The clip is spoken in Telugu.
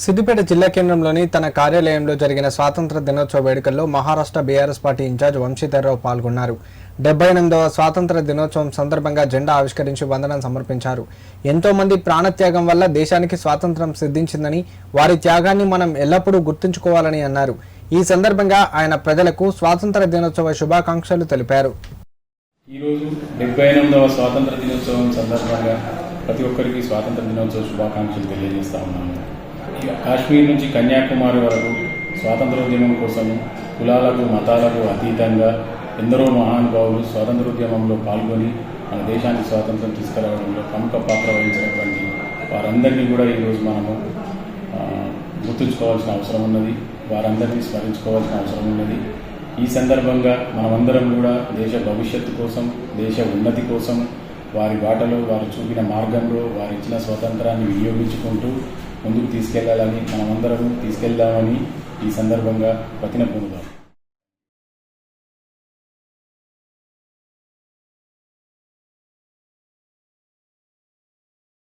సిద్దిపేట జిల్లా కేంద్రంలోని తన కార్యాలయంలో జరిగిన స్వాతంత్ర దినోత్సవ వేడుకల్లో మహారాష్ట్ర బీఆర్ఎస్ పార్టీ ఇన్ఛార్జ్ వంశీధర్రావు పాల్గొన్నారు. డెబ్బై ఎనిమిదవ స్వాతంత్ర దినోత్సవం సందర్భంగా జెండా ఆవిష్కరించి వందనం సమర్పించారు. ఎంతో మంది ప్రాణత్యాగం వల్ల దేశానికి స్వాతంత్రం సిద్ధించిందని వారి త్యాగాన్ని మనం ఎల్లప్పుడూ గుర్తుంచుకోవాలని అన్నారు. ఈ సందర్భంగా ఆయన ప్రజలకు స్వాతంత్ర దినోత్సవ శుభాకాంక్షలు తెలిపారు. ఈరోజు డెబ్బై ఎనిమిదవ స్వాతంత్ర దినోత్సవం సందర్భంగా ప్రతి ఒక్కరికి స్వాతంత్ర దినోత్సవ శుభాకాంక్షలు తెలియజేస్తా ఉన్నాను. కాశ్మీర్ నుంచి కన్యాకుమారి వరకు స్వాతంత్రోద్యమం కోసం కులాలకు మతాలకు అతీతంగా ఎందరో మహానుభావులు స్వాతంత్రోద్యమంలో పాల్గొని మన దేశానికి స్వాతంత్రం తీసుకురావడంలో ప్రముఖ పాత్ర వహించినటువంటి వారందరినీ కూడా ఈరోజు మనము గుర్తుంచుకోవాల్సిన అవసరం ఉన్నది. వారందరినీ స్మరించుకోవాల్సిన అవసరం ఉన్నది. ఈ సందర్భంగా మనమందరం కూడా దేశ భవిష్యత్తు కోసం దేశ ఉన్నతి కోసం వారి బాటలో వారు చూపిన మార్గంలో వారు ఇచ్చిన స్వాతంత్రాన్ని వినియోగించుకుంటూ ముందుకు తీసుకెళ్ళాలని మనమందరం తీసుకెళ్దామని ఈ సందర్భంగా ప్రతిన పొందుదాం